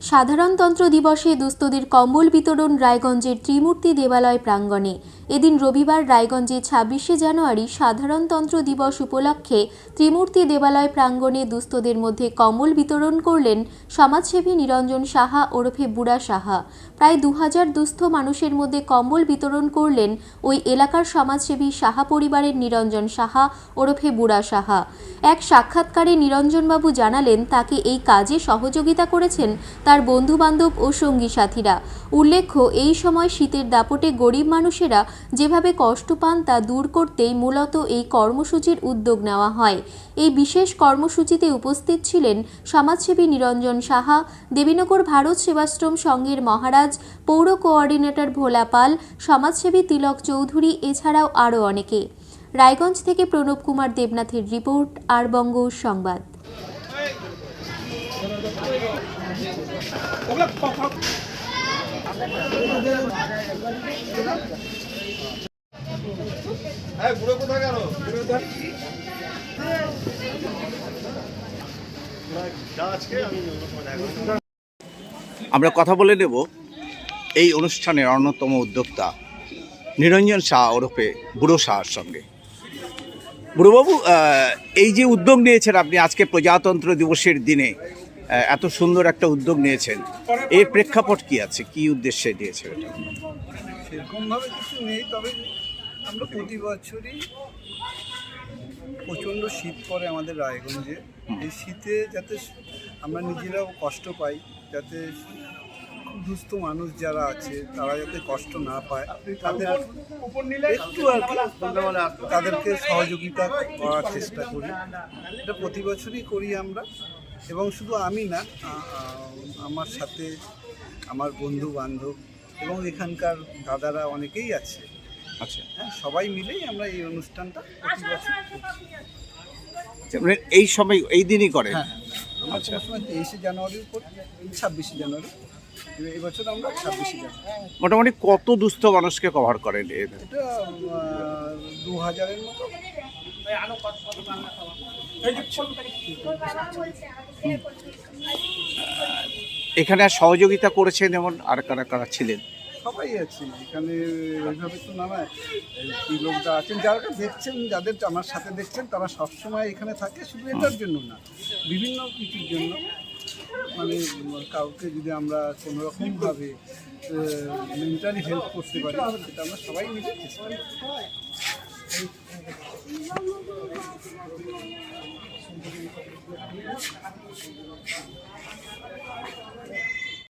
সাধারণতন্ত্র দিবসে দুস্তদের কম্বল বিতরণ রায়গঞ্জের ত্রিমূর্তি দেবালয় প্রাঙ্গণে। এদিন রবিবার রায়গঞ্জে ছাব্বিশে জানুয়ারি সাধারণতন্ত্র দিবস উপলক্ষে ত্রিমূর্তি দেবালয় প্রাঙ্গণে দুস্থদের মধ্যে কম্বল বিতরণ করলেন সমাজসেবী নিরঞ্জন সাহা ওরফে বুড়া সাহা। প্রায় দু হাজার দুস্থ মানুষের মধ্যে কম্বল বিতরণ করলেন ওই এলাকার সমাজসেবী সাহা পরিবারের নিরঞ্জন সাহা ওরফে বুড়া সাহা। এক সাক্ষাৎকারে নিরঞ্জনবাবু জানালেন, তাকে এই কাজে সহযোগিতা করেছেন তার বন্ধুবান্ধব ও সঙ্গী সাথীরা। উল্লেখ্য, এই সময় শীতের দাপটে গরিব মানুষেরা যেভাবে কষ্ট পান তা দূর করতেই মূলত এই কর্মসূচির উদ্যোগ নেওয়া হয় এই বিশেষ কর্মসূচিতে উপস্থিত ছিলেন সমাজসেবী নিরঞ্জন সাহা দেবীনগর ভারত সেবাশ্রম সংঘের মহারাজ পৌর কোঅর্ডিনেটর ভোলা পাল সমাজসেবী তিলক চৌধুরী এছাড়াও আরও অনেকে রায়গঞ্জ থেকে প্রণব কুমার দেবনাথের রিপোর্ট আর বঙ্গ সংবাদ হ্যাঁ আমরা কথা বলে নেব এই অনুষ্ঠানের অন্যতম উদ্যোক্তা, নিরঞ্জন শাহ ওরফে বুড়ো শাহর সঙ্গে। বুড়োবাবু এই যে উদ্যোগ নিয়েছেন আপনি আজকে প্রজাতন্ত্র দিবসের দিনে এত সুন্দর একটা উদ্যোগ নিয়েছেন। এর প্রেক্ষাপট কি আছে? কি উদ্দেশ্যে নিয়েছেন এটা? সেরকমভাবে কিছু নেই তবে আমরা প্রতি বছরই প্রচণ্ড শীত পড়ে আমাদের রায়গঞ্জে। এই শীতে যাতে আমরা নিজেরাও কষ্ট পাই যাতে দুস্থ মানুষ যারা আছে তারা যাতে কষ্ট না পায় তাদের একটু আর কি তাদেরকে সহযোগিতা করার চেষ্টা করি। এটা প্রতি বছরই করি আমরা। এবং শুধু আমি না আমার সাথে আমার বন্ধু বান্ধব এবং এখানকার দাদারা অনেকেই আছে। আচ্ছা। হ্যাঁ সবাই মিলেই আমরা এই অনুষ্ঠানটা প্রতি বছর করছি মানে এই সময় এই দিনই করে হ্যাঁ আমরা আচ্ছা। কোনো সময় তেইশে জানুয়ারির উপর ছাব্বিশে জানুয়ারি এবছর আমরা ছাব্বিশে মোটামুটি কত দুস্থ মানুষকে কভার করেন এটা দু হাজারের মতো। এখানে আর সহযোগিতা করেছেন এমন আর কারা কারা ছিলেন? সবাই আছে এখানে এইভাবে তো নানা কি লোকরা আছেন যারা দেখছেন যাদের আমার সাথে দেখছেন তারা সবসময় এখানে থাকে শুধু এটার জন্য না বিভিন্ন কিছুর জন্য। মানে কাউকে যদি আমরা কোনো রকমভাবে মেন্টালি হেল্প করতে পারি, সেটা আমরা সবাই মিলে চেষ্টা করি।